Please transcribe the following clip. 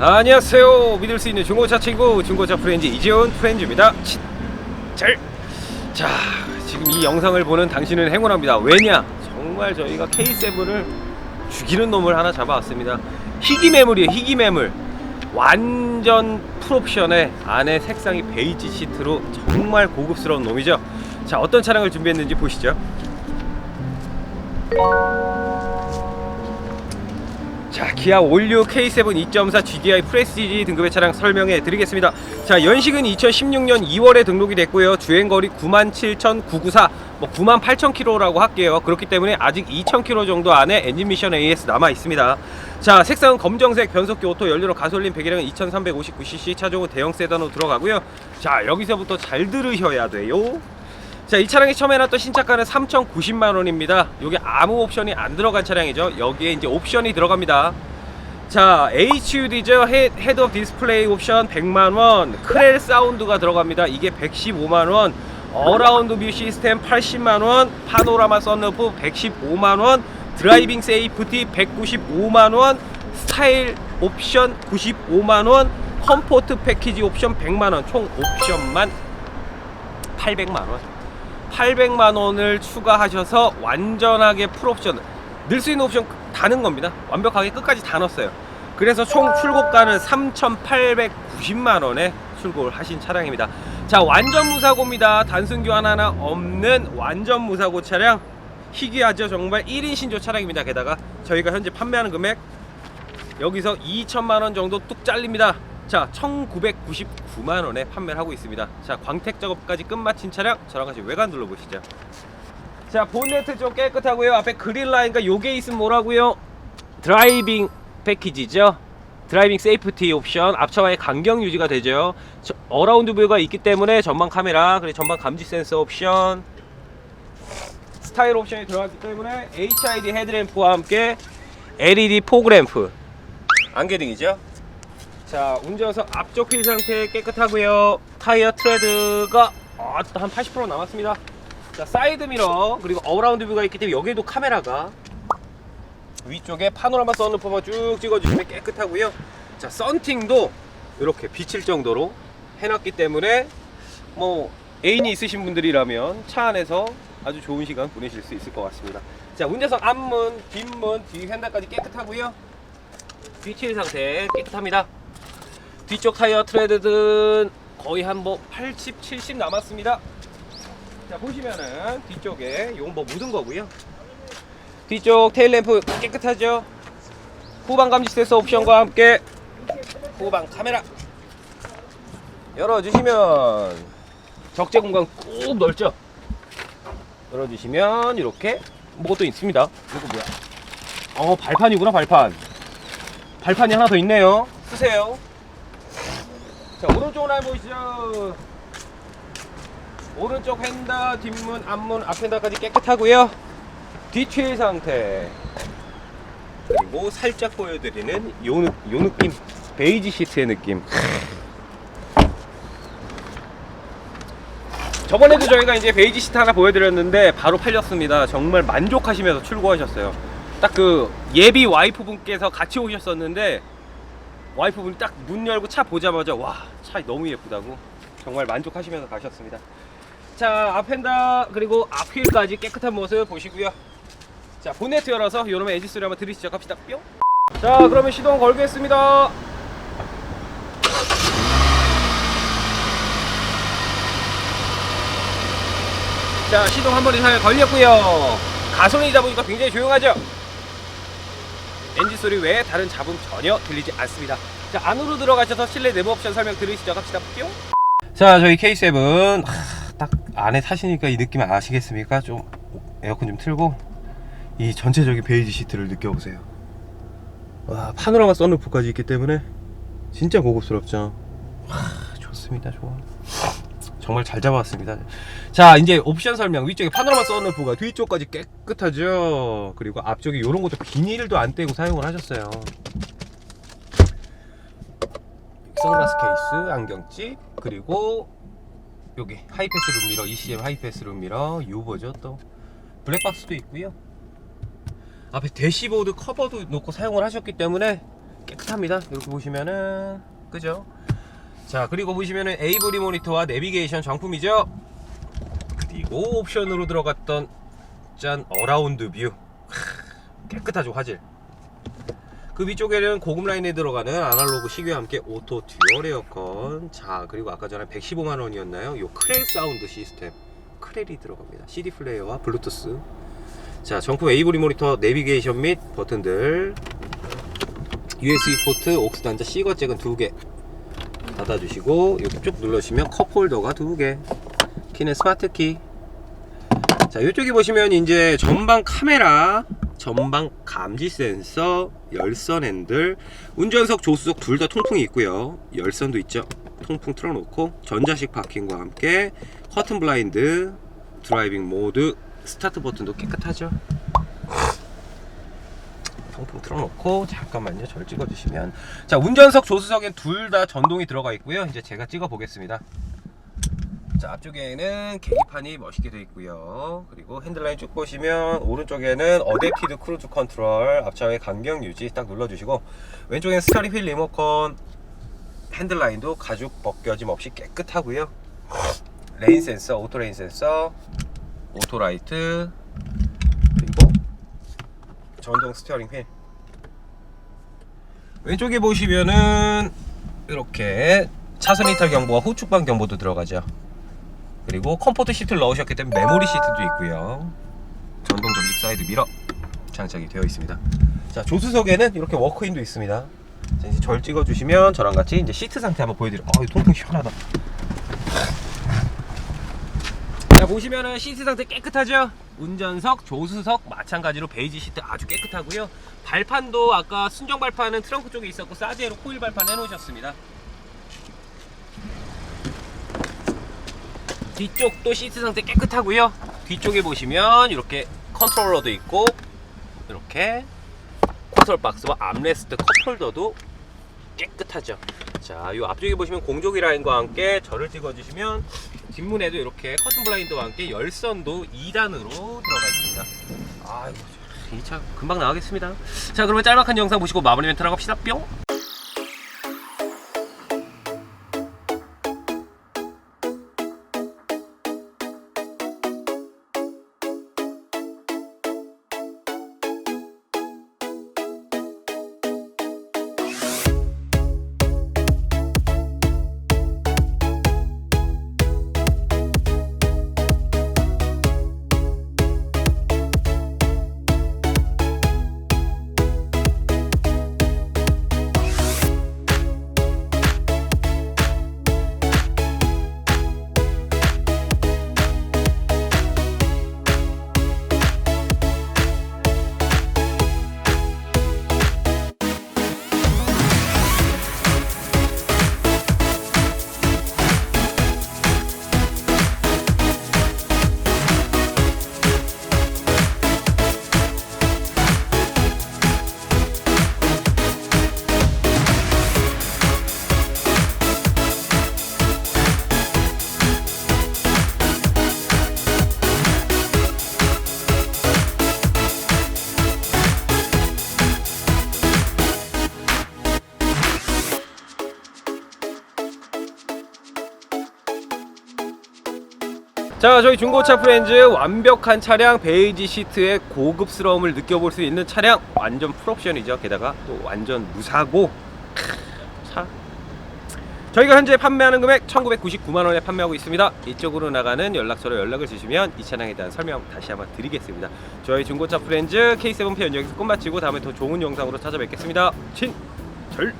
안녕하세요. 믿을 수 있는 중고차 친구 중고차 프렌즈 이재훈 프렌즈입니다. 치- 잘. 자, 지금 이 영상을 보는 당신은 행운합니다. 왜냐? 정말 저희가 K7을 죽이는 놈을 하나 잡아왔습니다. 희귀 매물이에요. 희귀 매물. 완전 풀옵션에 안에 색상이 베이지 시트로 정말 고급스러운 놈이죠. 자, 어떤 차량을 준비했는지 보시죠. 자, 기아 올류 K7 2.4 GDI 프레스티지 등급의 차량 설명해 드리겠습니다. 자, 연식은 2016년 2월에 등록이 됐고요. 주행거리 97,994, 뭐 98,000km라고 할게요. 그렇기 때문에 아직 2,000km 정도 안에 엔진 미션 AS 남아 있습니다. 자, 색상은 검정색, 변속기 오토, 연료로 가솔린 배기량은 2,359cc, 차종은 대형 세단으로 들어가고요. 자, 여기서부터 잘 들으셔야 돼요. 자, 이 차량이 처음 해놨던 신차가는 3,090만 원입니다. 여기 아무 옵션이 안 들어간 차량이죠. 여기에 이제 옵션이 들어갑니다. 자, HUD죠. 헤, 헤드업 디스플레이 옵션 100만 원, 크렐 사운드가 들어갑니다. 이게 115만 원, 어라운드 뷰 시스템 80만 원, 파노라마 썬루프 115만 원, 드라이빙 세이프티 195만 원, 스타일 옵션 95만 원, 컴포트 패키지 옵션 100만 원, 총 옵션만 800만 원. 800만 원을 추가하셔서 완전하게 풀옵션 넣을 수 있는 옵션 다 넣은 겁니다. 완벽하게 끝까지 다 넣었어요. 그래서 총 출고가는 3,890만 원에 출고를 하신 차량입니다. 자, 완전 무사고입니다. 단순 교환 하나 없는 완전 무사고 차량. 희귀하죠. 정말 1인 신조 차량입니다. 게다가 저희가 현재 판매하는 금액 여기서 2천만 원 정도 뚝 잘립니다. 자, 1,999만 원에 판매를 하고 있습니다. 자, 광택 작업까지 끝마친 차량 저랑 같이 외관 둘러보시죠. 자, 본네트 좀 깨끗하고요. 앞에 그릴 라인과 요게 있으면 뭐라고요? 드라이빙 패키지죠. 드라이빙 세이프티 옵션 앞차와의 간격 유지가 되죠. 저- 어라운드 뷰가 있기 때문에 전방 카메라 그리고 전방 감지 센서 옵션 스타일 옵션이 들어갔기 때문에 HID 헤드램프와 함께 LED 포그램프 안개등이죠. 자 운전석 앞쪽 휠 상태 깨끗하고요. 타이어 트레드가 아, 한80% 남았습니다. 자 사이드 미러 그리고 어라운드 뷰가 있기 때문에 여기에도 카메라가 위쪽에 파노라마 선루프만 쭉 찍어주시면 깨끗하고요. 자 썬팅도 이렇게 비칠 정도로 해놨기 때문에 뭐 애인이 있으신 분들이라면 차 안에서 아주 좋은 시간 보내실 수 있을 것 같습니다. 자 운전석 앞문, 뒷문, 뒤 휀다까지 깨끗하고요. 뒤칠 상태 깨끗합니다. 뒤쪽 타이어 트레드는 거의 한 뭐 80, 70 남았습니다. 자 보시면은 뒤쪽에 요건 뭐 묻은 거고요. 뒤쪽 테일 램프 깨끗하죠. 후방 감지 센서 옵션과 함께 후방 카메라 열어주시면 적재 공간 꾹 넓죠. 열어주시면 이렇게 또 있습니다. 이거 뭐야? 어 발판이구나 발판. 발판이 하나 더 있네요. 쓰세요. 자 오른쪽으로 한번 보시죠. 오른쪽 휀다, 뒷문, 앞문, 앞핸다까지 깨끗하고요. 뒤칠 상태. 그리고 살짝 보여드리는 요, 느- 요 느낌, 베이지 시트의 느낌. 저번에도 저희가 이제 베이지 시트 하나 보여드렸는데 바로 팔렸습니다. 정말 만족하시면서 출고하셨어요. 딱 그 예비 와이프 분께서 같이 오셨었는데 와이프분이 딱 문 열고 차 보자마자 와 차 너무 예쁘다고 정말 만족하시면서 가셨습니다. 자 앞핸다 그리고 앞휠까지 깨끗한 모습 보시고요. 자 본네트 열어서 요놈의 에지 소리 한번 들으시죠. 갑시다. 뿅. 자 그러면 시동 걸겠습니다. 자 시동 한 번에 잘 걸렸고요 가솔린이다 보니까 굉장히 조용하죠 엔진 소리 외에 다른 잡음 전혀 들리지 않습니다 자 안으로 들어가셔서 실내 내부 옵션 설명 들으시죠 갑시다 뿅. 자 저희 K7 하, 딱 안에 타시니까 이 느낌 아시겠습니까 좀 에어컨 좀 틀고 이 전체적인 베이지 시트를 느껴보세요 와 파노라마 썬루프까지 있기 때문에 진짜 고급스럽죠 와 좋습니다 좋아 정말 잘 잡아왔습니다. 자, 이제 옵션 설명. 위쪽에 파노라마 썬루프가 뒤쪽까지 깨끗하죠. 그리고 앞쪽에 이런 것도 비닐도 안 떼고 사용을 하셨어요. 선글라스 케이스, 안경집, 그리고 여기 하이패스 룸미러, ECM 하이패스 룸미러, 유버죠 또 블랙박스도 있고요. 앞에 대시보드 커버도 놓고 사용을 하셨기 때문에 깨끗합니다. 이렇게 보시면은 그죠? 자 그리고 보시면은 에이브리 모니터와 내비게이션 정품이죠. 그리고 옵션으로 들어갔던 짠 어라운드 뷰 크, 깨끗하죠 화질. 그 위쪽에는 고급 라인에 들어가는 아날로그 시계와 함께 오토 듀얼 에어컨. 자 그리고 아까 전에 115만 원이었나요? 요 크렐 사운드 시스템. 크렐이 들어갑니다. CD 플레이어와 블루투스. 자 정품 에이브리 모니터 내비게이션 및 버튼들. USB 포트 옥스 단자 C과 잭은 두개. 닫아주시고 쭉 눌러주시면 컵 홀더가 두개. 키는 스마트 키. 자, 이쪽에 보시면 이제 전방 카메라, 전방 감지 센서, 열선 핸들, 운전석, 조수석 둘 다 통풍이 있고요. 열선도 있죠. 통풍 틀어놓고 전자식 파킹과 함께 커튼 블라인드, 드라이빙 모드, 스타트 버튼도 깨끗하죠. 통풍 틀어놓고 잠깐만요. 절 찍어주시면 자 운전석, 조수석엔 둘 다 전동이 들어가 있고요. 이제 제가 찍어 보겠습니다. 자 앞쪽에는 계기판이 멋있게 되어 있고요. 그리고 핸들라인 쭉 보시면 오른쪽에는 어댑티드 크루즈 컨트롤 앞차의 간격 유지 딱 눌러주시고 왼쪽에는 스타링 휠 리모컨 핸들라인도 가죽 벗겨짐 없이 깨끗하고요. 레인 센서 오토 레인 센서 오토 라이트 그리고 전동 스티어링 휠. 왼쪽에 보시면은 이렇게 차선 이탈 경보와 후측방 경보도 들어가죠 그리고 컴포트 시트를 넣으셨기 때문에 메모리 시트도 있고요. 전동 전직 사이드 미러 장착이 되어 있습니다. 자 조수석에는 이렇게 워크인도 있습니다. 자, 이제 절 찍어주시면 저랑 같이 이제 시트 상태 한번 보여드려. 아, 이 통풍 시원하다. 자 보시면은 시트 상태 깨끗하죠? 운전석, 조수석 마찬가지로 베이지 시트 아주 깨끗하고요. 발판도 아까 순정 발판은 트렁크 쪽에 있었고 사디에로 코일 발판 해놓으셨습니다. 뒤쪽도 시트 상태 깨끗하고요. 뒤쪽에 보시면 이렇게 컨트롤러도 있고 이렇게 컨트롤 박스와 암레스트 컵홀더도 깨끗하죠. 자, 이 앞쪽에 보시면 공조기 라인과 함께 절을 찍어주시면 뒷문에도 이렇게 커튼 블라인드와 함께 열선도 2단으로 들어가 있습니다. 아, 이차 금방 나가겠습니다. 자, 그러면 짤막한 영상 보시고 마무리 멘트 나갑시다. 뿅. 자 저희 중고차 프렌즈 완벽한 차량 베이지 시트의 고급스러움을 느껴볼 수 있는 차량. 완전 풀옵션이죠. 게다가 또 완전 무사고. 크, 차. 저희가 현재 판매하는 금액 1999만원에 판매하고 있습니다. 이쪽으로 나가는 연락처로 연락을 주시면 이 차량에 대한 설명 다시 한번 드리겠습니다. 저희 중고차 프렌즈 K7 편 여기서 끝마치고 다음에 더 좋은 영상으로 찾아뵙겠습니다. 친절